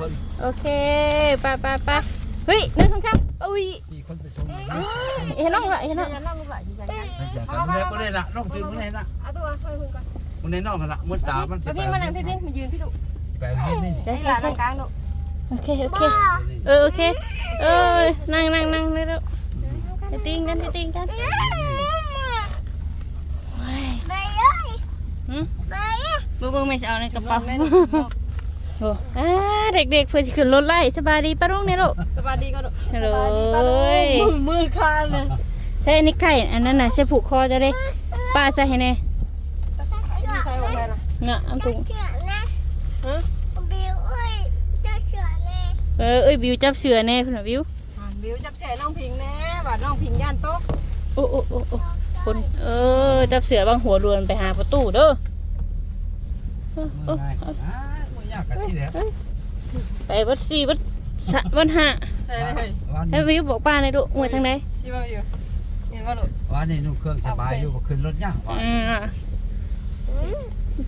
คนโอเคไปไปไปเฮ้ยนั่นข้างๆอุ้ยสี่คนไปชมกันนะเห็นน้องละเห็นน้องจะนั่งลูกหลานอยู่กันกันไม่ใช่กันเลยบ่ได้ละน้องตื่นมื้อไหนละเอาตัวค่อยคุยก่อนมื้อไหนน้องกันละมื้อตามันพี่มานั่งพี่พี่มายืนพี่ดุไปเฮ็ดนี่ใช่ให้หใช่ลานใช่นั่งกลางดุโอเคโอเคเออโอเคเออนั่งนั่งนั่งเลยลูกจะติ้งกันจะติ้งกันเฮ้ยหืมเบิ่งๆไม่เอาในกระเป๋า โอ้อ่าเด็กๆเพื่อจะขึ้นรถไล่สบายดีปะลุงเนี่ยลูกสบายดีก็ดุฮัลโหลมือมือคานเลยใช่อันนี้ไข่อันนั้นน่ะใช่ผูกคอจะได้ป้าใส่ให้แน่ใช่ของใครล่ะเนาะอันตุงฮะเออเอ้ยบิวจับเสือแน่คุณน่ะบิวบิวจับแฉน้องพิงแน่ว่าน้องพิงย่านโต๊ะโอ้โอ้โอ้โอ้คนเออจับเสือบางหัวรวนไปหาประตูเด้อเออเอมื้อ อไหนอ่าบ่ยากกันสิแหละไปวัดสี่วัดสะวัดห้าใช่เลยวันให้บิวบอกป้าในอยลูกงวยทางไหนที่ว่าอยู่เห็นว่าดุวันนี้นุ่งเครื่องสบายอยู่บ่ขึ้นรถยากว่าอืม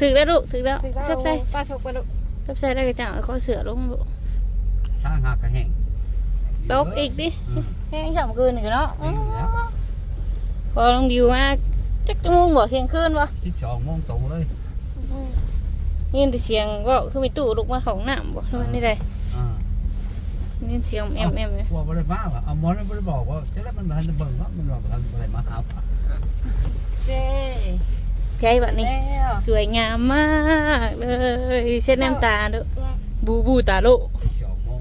ถึงแล้วลูกถึงแล้วซับใส่ป้าชกไปดุซับใส่ได้วก็จะเอาข้อเสือลงลูกทางหากระแห้งตกอีกดิอืมแห้งสองคืนอีกเนาะแห้งแล้วพอลงบิวมาจักจะงงบ่เที่ยงคืนบ่12โมงตรงเลย ยินแต่เสียงก็คือมีตู้ลุกมาของน้ำบ่หรือว่านี่ได้อ่ายินเสียงแอมแอมเลยว่าบ่ได้มาว่ะเอาหมอนบ่ได้บอกว่าจะได้มันบ่ทันได้เบิ่งว่ามันว่าบ่ทันบ่ได้มาหาเจ้ใหญ่แบบนี้ แล้วสวยงามมากเลยเส้นน้ำตาเด้อบูบูตาโล12โมง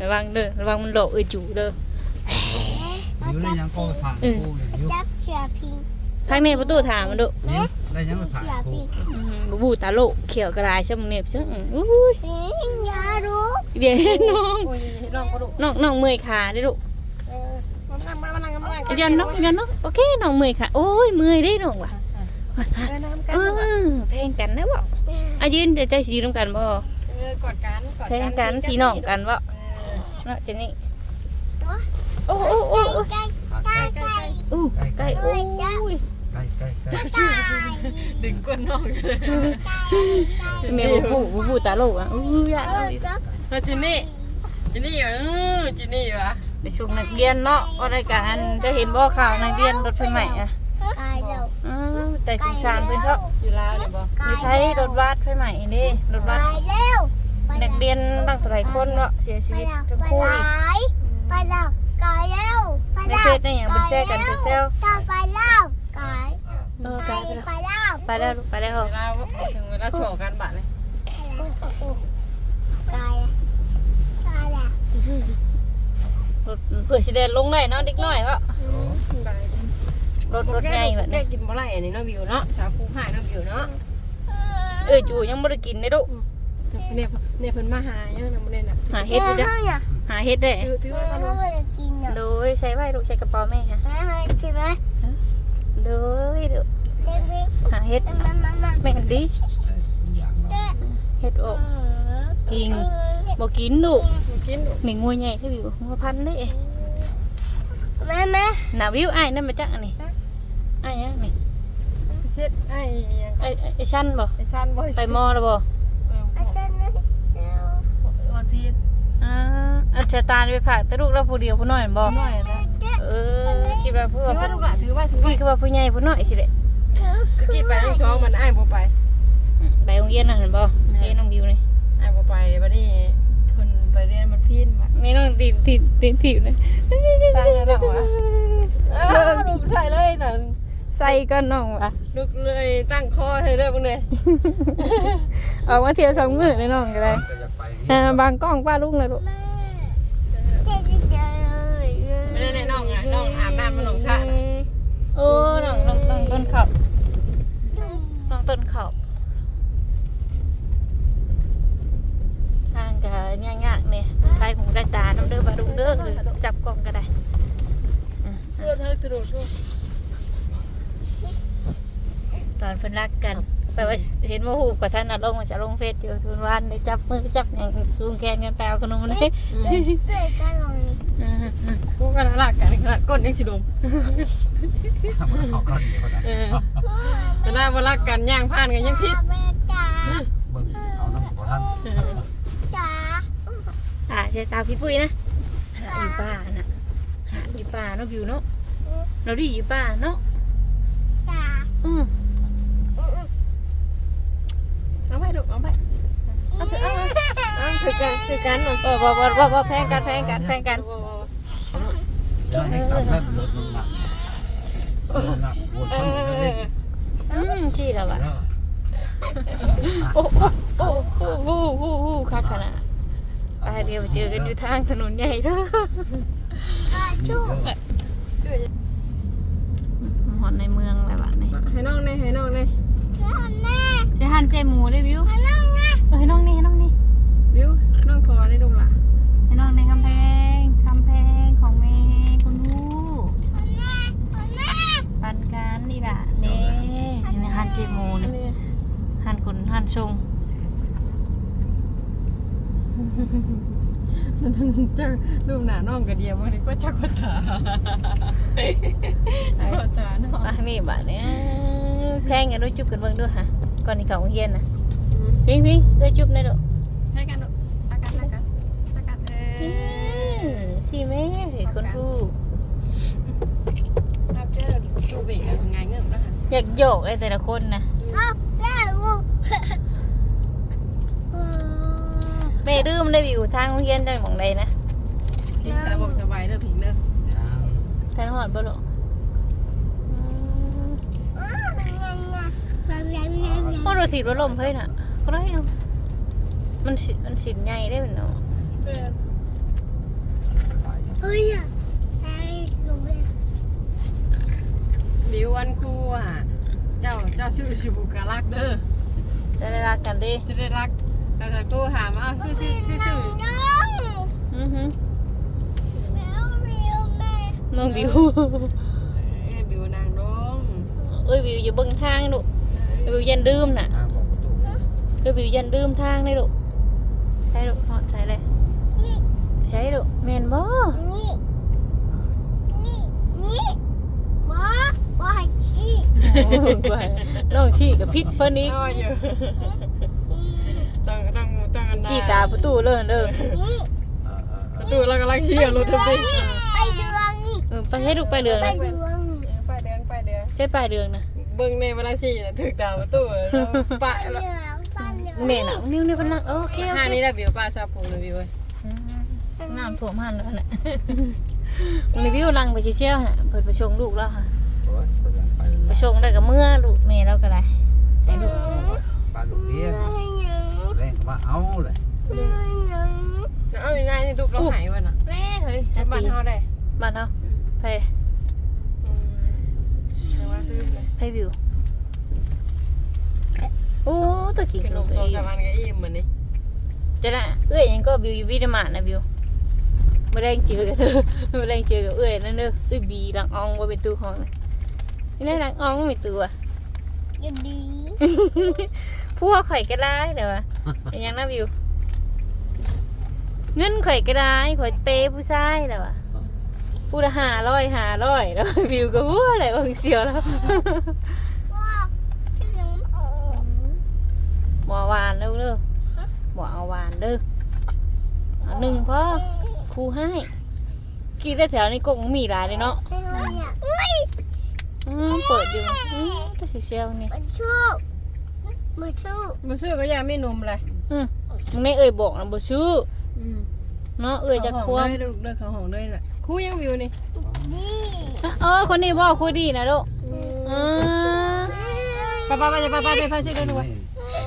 ระวังเด้อระวังมันโลเอ้ยจูเด้ออยู่ได้ยังก็ผ่านกูเนี่ยอยู่จับเชือพิงทางนี้ประตูถามมันเด้อนี่ได้ยังก็ผ่านกูอื้อหือ บูบูตาโลเขียวกระดายซะมึงเนี่ยซะอื้ออุ้ยพิงอยารู้เดี๋ยวน้องโอ้ยน้องก็ดุน้องน้องเมื่อยขาเด้อลูกเออมานั่งมานั่งมานั่งไอ้ยันน้องยันน้องโอเคน้องเมื่อยขาโอ้ยเมื่อยได้น้องว่ะเออน้ำกันเออเพลงกันนะบ่อายืนจะใจสีร่วมกันบ่เออกอดกันกอดเพลงกันกันพี่น้องกันบ่เออเนาะเจนี่โอ้โอ้โอ้โอ้ใกล้ใกล้ใกล้อู้ใกล้โอ้ย ใกล้ใกล้ใกล้ใกล้ดึงก้นน้องกันเลยแม่บูบูบูบูตาโลอะอู้ยากเอาอีกเออจินนี่จินนี่เหรอเออจินนี่เหรอไปชมนักเรียนเนาะว่ารายการจะเห็นบ่ข่าวนักเรียนรถไฟใหม่อะใกล้เร็วอ้าวแต่สงสารเพิ่นชอบอยู่ลาวเนี่ยบ่มีใช้รถบัสไฟใหม่นี่รถไปบัสเร็วนักเรียนตั้งหลายคนเนาะเสียชีไปวิตแล้วทั้งไปคู่แล้อีกวไปแล้วไกลเร็วไปในแล้วเฟซนี่อย่างเป็นแซ่กันเป็นแซวต้องไปแล้วไกล เออไกไกลลไปแล้วไปแล้วไปแล้วลูกไปแล้ว เวลาถึงเวลาโชว์กันบัดเลยไกลไกลแล้วรถเผื่อสิเดินลงได้เนาะเด็กน้อยก็รถรถใหญ่แบบได้นี้กินบ่ไรอันนี้เนาะวิวเนาะสาวคู่หายเนาะวิวเนาะเอ้ยจูยังบ่ได้กินได้ลูกเนี่ยเนี่ยเพิ่นมาหายังนำบ่ได้น่ะหาเฮ็ดอยู่จ้ะเนี่ยหาเฮ็ดได้ถือถือแม่ไว้ก่อนไม่ได้กินอะโดยใส่ไว้ลูกใส่กระเป๋าแม่ค่ะแม่ไม่ใช่ไหมโดยเด้อเด็ก หาเฮ็ดๆมันมันมันแม่นดิอย่างเด็กเฮ็ดออกพิงบ่กินลูกกินมีงัวใหญ่คืออยู่งัวพันธุ์เด้แม่แม่หนาวิวอ้ายนั่นมาจักอันนี้อ้ายยังนี่เช็ดไอ้ไอ้ไอ้ไอ้ชั้นบ่ไอ้ซันบ่ไปมอแล้วบ่อาจารย์นะเซลวันพีชอ่าอันจะตาลไปผ่าแต่ลูกเราผู้เดียวผู้น้อยบ่หน่อยนะเออคิดว่าเพื่ถืออว่าลูกหลานถือไว้ถือไว้พี่คือว่าผู้ใหญ่ผู้น้อยสิเด้ กี้ไปน้องช้องมันอ้ายบ่ไปไปโรงเรียนน่ะเห็นบ่เรียนน้องบิวนี่อ้ายบ่ไปบัดนี้เพิ่นไปเรียนมันพีนบัดนี่น้องตีตีตีถีบเลยสร้างแล้ววะเออลูกใส่เลยน่ะใส่ก็น้องว่ะลูกเลยตั้งคอให้เลยพวกนี้ออกมาเที่ยวสองมื้อเลยน้องก็ได้ก็อยากไปอ่าบางกล้องป้าลุงเลยลูกเจ๊เจ๊ไม่ได้แน่น้องอะน้องอาบน้ำมันหลงชาติโอ้น้องน้องต้นต้นข้าวน้อง ต้นข้าวทางก็ยากๆเนี่ยใต้หูใต้ตาน้ำเด้อปลาลุงเด้อจับกล้องก็ได้เพื่อนเธอกระโดดลูกตอนเพิ่นรักกันแปลว่าเห็นว่าหูกับท่านน่ะลงมาจะลงเฟซอยู่ทุนวันได้จับมือจับอย่างจูงแขนกันไปเอาขนมเลยเจ๊ก็ลงนี่พวกกันรักกันขนาดก้นยังสิดมทำมันเขาก็ดีเขาได้เออเวลาบ่รักกันย่างผ่านกันยังพิษแม่จ๋าเบิ่งเอาน้ำของท่านเออจ๋าใส่ตาพี่ปุ้ยนะน่ะอยู่ป่าน่ะน่ะอยู่ป่าเนาะวิวเนาะเราดีอยู่ป่าเนาะตาอืมเอาไปดูเอาไปเอาไปเอาเอาถือกันถือกันหน่อยบ่บ่บ่บ่บ่แพงกันแพงกันแพงกันแล้วให้ขับให้รถมันหนักมันหนัก ที่แล้วว่ะแล้วโอ้โอ้โอ้โอ้โอ้โอ้คักขนาดไปเดียวเจอกันอยู่ทางถนนใหญ่เด้อตาชูหอนในเมืองอะไรแบบนี้ให้น้องนี่ให้น้องนี่จะหันใจหมูได้วิวมานั่งนะเออให้น้องนี่ให้น้องนี่วิวน้องคอนี่ดุงละให้น้องในคำแพงคำแพงของแม่คุณฮู้ คนแม่คนแม่ ปัน กันนี่ล่ะเน่เห็นไหมหันใจหมูอันนี่นี้หันคนหันชงเจ้ารูปหน้าน้องกระเดียวบางทีก็ชักวัตาชักวัตาน้องอะนี่บาดเนี้แพงกันด้วยจุบกันเบิ่งด้วยค่ะก่อนที่เขาโรงเฮียนนะพิงพิงด้วยจุบในอยเด้อให้กันดูอากันอากันอากันเออือมสิแม่เห็นคนฮู้ครับ เจ้าดูเบรกอะไงเงือบนะคะอยากโยกไอ้แต่ละคนนะเอาแม่ลูกแม่ดื้มได้อยู่ทางโรงเรียนได้หมองใดนะนี่แต่ผมสบายเด้อผิงเด้อทางหอดบ่ลูกอืมโอ้รถถีบรถลมเพิ่นน่ะก็ได้เนาะมันสิมันสินใหญ่ได้เป็นเนาะเฮ้ยอะไอ้ลูก บิววันครูอะเจ้าเจ้าชื่อชิบุกาลักเด้อจะได้รักกันดิจะได้รักแต่จากตู้ถามว่าคือชื่อคือชื่อน้องอือหือแมวแมวแม่น้องบิวเอ้ยบิวนางดงเอ้ยบิวอย่าเบิ่งทางลูกเอ้ยบิวยันดื่มน่ะทางบอกประตูเอ้ยบิวยันดื่มทางได้ลูกใช่ลูกเหาะใช่เลยนี่ใช่ลูกแม่นบ่ นี่นี่นี่บ่บ่ให้ชี้ โอ้ยกว่า น้องชี้กับพิษเพิ่นอีกน้อยอยู่ต้องต้องต้องอันจี้ตาประตูเลยเด้อนี่เออเออประตูเรากำลังเชี่ยวรถทับดิไปเดืองนี่เออไปให้ลูกไปเรืองไปนะเดืองนี่ไปเดือนไปเดือนใช่ไปเรืองนะเบิ่งในเวลาชี้น่ะถึกตาประตูเราปะไปเดืองไปเดืองแม่น่ะนิ้วนี่เพิ่นนั่งโอเคโอห้าเคนี้ได้บิวป้าซาปูนะบิวเว้ยอืมน้ำท่วมหันแล้วน่ะมันนี่วิวลังไปเชี่ยวๆน่ะเพิ่นไปชงลูกแล้วค่ะโอ้ย ชงได้กับเมื่อลูกแม่แล้วก็ได้ให้ลูกปลาลูกเลี้ยงให้หยังแรงมาเอาเลยให้หยังเอาอยู่ในนี่ลูกเราหายวะน่ะแม่เฮ้ยจะนาบ้านตีเฮาได้บ้านเฮาไปอืมแต่ว่าลืมเลยไปวิวโอ้ตะกี้ขนลูมกโตเอ้ยสวรรค์ก็อิ่มเหมือนนี่จะได้เอ้ยยังก็วิวอยู่วิดามานนะวิวไม่ได้เจอกันเด้อไม่ได้เจอกับเอ้ยนั่นเด้อเอ้ยบีหลังอองว่าเป็นตู้ห้องเลย นี่นั่นหลังอองไม่ตัวก็ดีผู้เขาข่อยก็ได้เดี๋ยวว่าเป็นยังนะวิวเงินข่อยก็ได้ข่อยเปย์ผู้ชายเดี๋ยวว่าผู้ละห้าร้อยห้าร้อยแล้ววิวก็วัวอะไรบางเสียวแล้วว้าวชื่อหยังหมอหวานเด้อเด้อหมอเอาหวานเด้อเอาหนึ่งพอครูให้กี่ได้แถวนี้กงมีหลายเลยเนาะเป็น อะไรอะเอ้ยอืมเปิดอยู่อืมแต่สีเชียวนี่มาชูมาชูมาซื้อก็ยังไม่นมเลยอืมมึงไม่เอ่ยบอกนะบ่ชื่ออืมเนาะเอ่ยจะควมเด้อลูกเด้อเขาห้องเด้อน่ะครูยังวิวนี่นี่เออคนนี้บอกคุยดีนะลูกอ่าป้าป้าป้าจะป้าป้าไปพาชื่อเด้อหนูไว้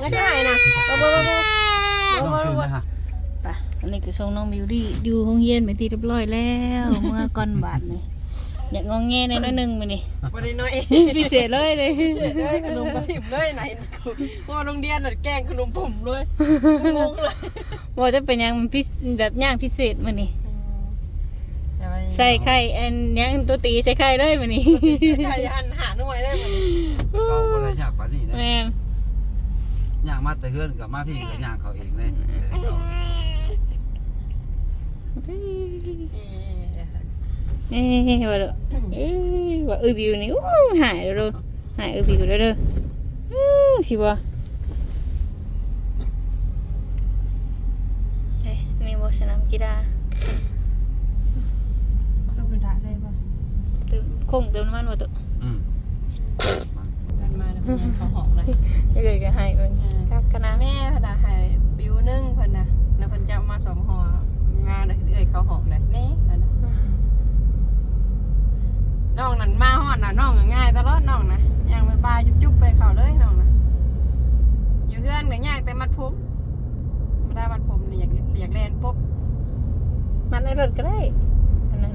งั้นจะหายนะป้าป้าป้าป้าต้องคืนนะฮะไปอันนี้คือทรงน้องบิวดี้อยู่ห้องเย็นไปตีเรียบร้อยแล้ว เมื่อก่อนบาทนี่ อยากงองแงในน้อยหนึงมานี่วันนี้น้อยพิเศษเลยเลยเสียเลยขนมกระถิ่มเลยไหนว่าโรงเรียนน่ะแกล้งขนมผมเลยงงเลยว่าจะเป็นหยังพิแบบย่างพิเศษมานี่ใส่ไข่อันหยังตัวตีใส่ไข่เลยมานี่ใครหันหาหน่วยได้เหมือนเขาก็เลยยากกว่านี้นะแม่นยากมาแต่เฮือนกับมาพี่ก็ยากเขาเองเลยเขา เอ้ย ว่าเด้อเอ้ยว่าเออบิวนี่อู้หายแล้วเด้อหายเออบิวแล้วเด้ออื้อสิบ่เอ้ยนี่บ่สนามกีฬาต้องเป็นด่าได้ป่ะเติมคงเติมน้ำมันบ่ตุอืมมันมาแล้วมันเขาหอมเลยยังไงก็ให้เพิ่นครับคณะแม่พนาให้บิวนึ่งเพิ่นนะแล้วเพิ่นจะเอามาสองห่องานเลยเอ้ยเขาหอมเลยนี่เพิ่ น้องนั่นมาฮอดน่ะน้องก็ง่ายตลอดน้องนะย่างไปปลาจุ๊บๆไปเขาเลยน้องนะอยู่เพื่อนเนี่ยย่างแต่มัดผมไม่ได้มัดผมนี่อยากอยากเล่นปุ๊บมันในรถก็ได้อันนั้น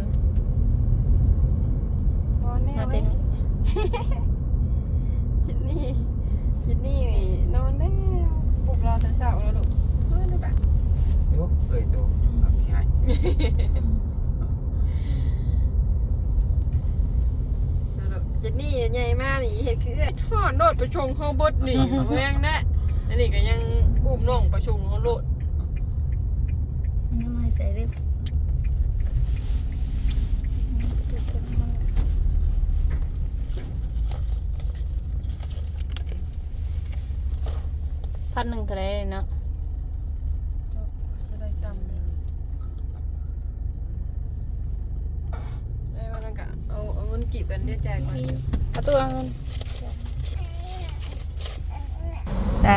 พอแน่ มา เว้ เต็ ย ม จินนี่จินนี่นอนได้ปลุกเราแต่เช้าแล้วลูกเฮ้ยลูกอะ ยกเอ้ยตัวเอาพี่ให้ เจนนี่ใหญ่มาก นี่เห็ดคือเอ้ยทอดโนดประชงข้าวบดนี่เอาแม่งนะอันนี้ก็ยังอุ้มน้องประชงข้าวโลดน้ำมันใส่เร็วพันหนึ่งเท่าไหรเนาะจะได้ตำได้มาแล้วก็เอาเอาเงินกีบกันเดี๋ยวแจกก่อน เอาตัวเงินได้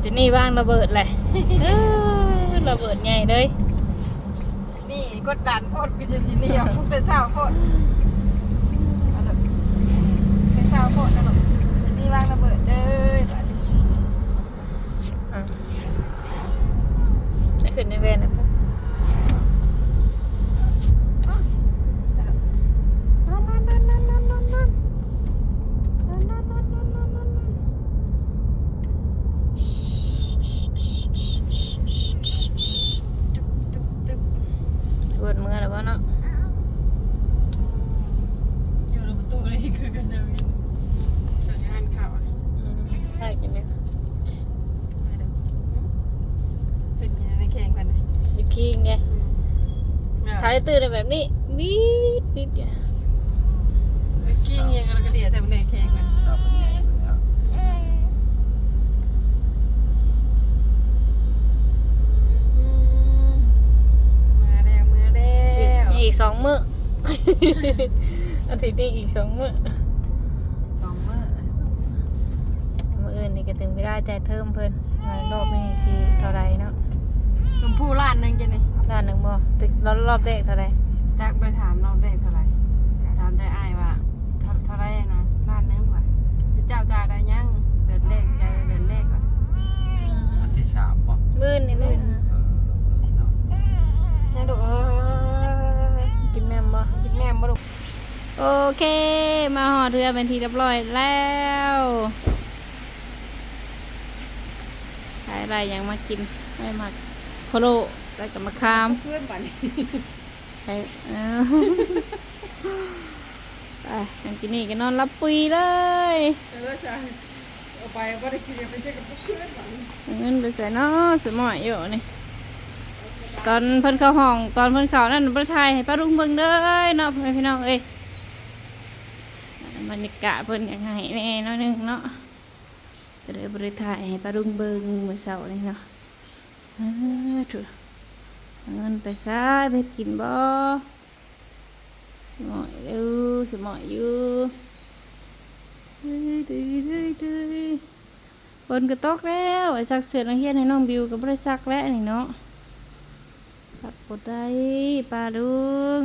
เจ นี่ว่างระเบิดเลยเอ้อระเบิดใหญ่เลยนี่กดดันโคตรก็จะจินนี่เอาพวกแต่เช้าโคตรเอาลูกแต่เช้าโคตรนะลูกเจนนี่วางระเบิดเด้อบัดนี้อะได้ขึ้นในแวนนะปุ๊บนอนนอนนอนนอนนอนนอนนอน เบิดมือแล้ววะเนาะอยู่ในประตูเลยคือกันเดิมอยู่ตอนนี้หันข่าวอะอืมใช่กินเนี่ยไม่เด้อเป็นยังไงในแข่งกันนะหยิบขี้ไงอืม ถ่ายตื่นแบบนี้วิดวิดเนี่ยกี้เงียงกันกระเดียแต่มันในแข่งกัน เราเป็นไงเป็นแล้ว มาแล้วมาแล้ อีก ว อีกสอง มื้อ อาทิตย์นี้อีกสองมื้อสองมื้อมื้ออื่นนี่ก็ถึงเวลาจ่ายเทอมเพิ่นว่ารอบนี้สิเท่าไรเนาะชมพู่ล้านหนึงจ้ะนี่ล้านหนึ่งบ่ตึกรอบรอบแรกเท่าไรจักไปถามเราได้เท่าไหร่ถามได้อ้ายว่าเท่าเท่าไหรนะล้านหนึงว่ะจะเจ้าจ่ายได้ยังเดือนเลขจ่ายเดือนเลขว่ะ อันที่สามป่ะมื้อนี่มื้อ เออเนาะ ยังดูเออ กินแม่มบ่ กินแม่มาดูโอเค มาหอเรือเป็นทีเรียบร้อยแล้วขายอะไรยังมากินไม่มาโคโลแล้วกับมะขามเพื่อนบ้านนี้ใช่เอาไปยังกินนี่ก็นอนรับปุยเลยเออใช่เอาไปว่าได้กินไปเจอกับเพื่อนบ้านนี้เอาเงินไปใส่เนาะสมอยอยู่นี่ ตอนเพิ่นเข้าห้องตอนเพิ่นเข้านั่นประทายให้ป้าลุงเบิ่งเด้อเนาะพ่อแม่พี่น้องเอ้ยบรรยากาศเพิ่นอยากให้แน่นาะหนึงเนาะก็เลยบริทายให้ป้าลุงเบิ่งมื้อเช้านี่เนาะเออถูกเงินไปซะไปกินบ่สมอยเด้อสมอยอยู่เฮ้ยดื้อดื้อดื้อฝนก็ตกแล้วไอ้ซักเสื้อนักเรียนให้น้องบิวก็บ่ได้ซักแล้วนี่เนาะ ซักบ่ได้ป้าลุง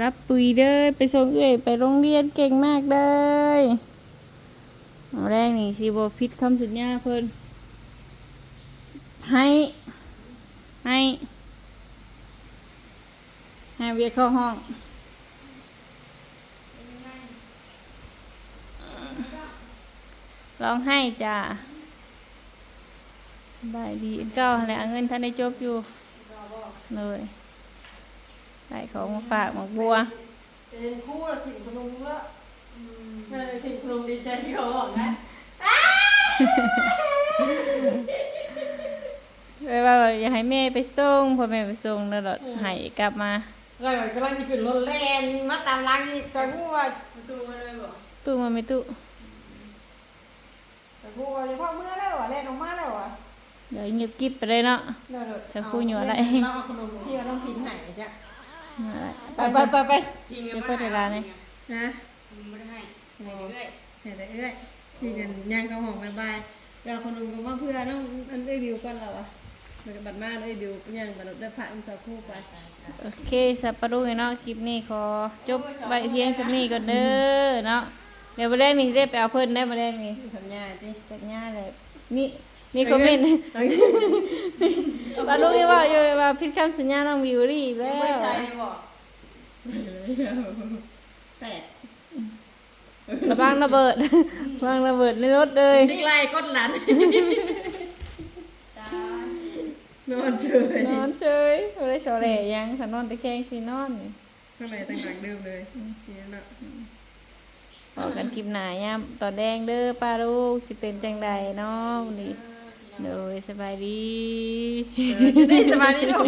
รับปุ๋ยเด้อไปส่งเอ้ยไปโรงเรียนเก่งมากเลยเอแรกนี่สิบ่ผิดคำสัญญาเพิ่นให้ให้ให้เวียเข้าห้องร้องไห้จ้าบายดีเก้าแหละเงินท่านได้จบอยู่ เลยใส่ของมาฝากหมากบัวเป็นคู่ละถิ่นพนมละเออถิ่นพนมดีใจที่เขาบอกนะไปว่าอยากให้แม่ไปส่งพอแม่ไปส่งแล้วเราให้กลับมาเรากำลังจะขึ้นรถแลนมาตามร้านนี่จอยผู้ว่าประตูมาเลยบอกตู้มาไม่ตู้จอยผู้ว่าจะพ่อเมื่อแล้ววะแลนออกมาแล้ววะ เดี๋ยวเงียบกิ๊บไปเลยเนาะ จะคุยอยู่อะไร เราเอาขนมที่ว่าต้องพิมพ์ให้จ้ะไปไปไปไปไปจะเปิดเวลาเลยฮะไม่ได้ให้ให้เรื่อยให้เรื่อยที่เดินย่างเข้าห้องบายบายเราขนมก็มาเพื่อน้องอันได้ดิวก่อนเราอะมันก็บัดมาได้ดิวย่างบัดได้พระอุสาคู่ไปโอเคสับปะรดเนาะคลิปนี้ขอจบไว้เพียงสักนี้ก่อนเด้อเนาะเดี๋ยวมาแรกนี่ได้ไปเอาเพิ่นได้มาแรกนี่สัญญาจิสัญญาเลยนี่ นี่คอมเมนต์ปาลูกนี่ว่าอยู่ว่าพิดคำสัญญาน้องวิวรี่แล้วไม่ใช่ได้บอกแปดระวังระเบิดวางระเบิดในรถเลยนี่ไล่กดหลันนอนเฉยนอนเฉยบ่ได้สอแหลยังถ้านอนตะแคงสินอนนี่ข้างในต่างหากเดิมเลยนี่นะออกกันคลิปหนายามตอนแดงเด้อป้าลูกสิเป็นจังใดเนาะวันนี้ โดยสบายดี ได้สบายดีลูก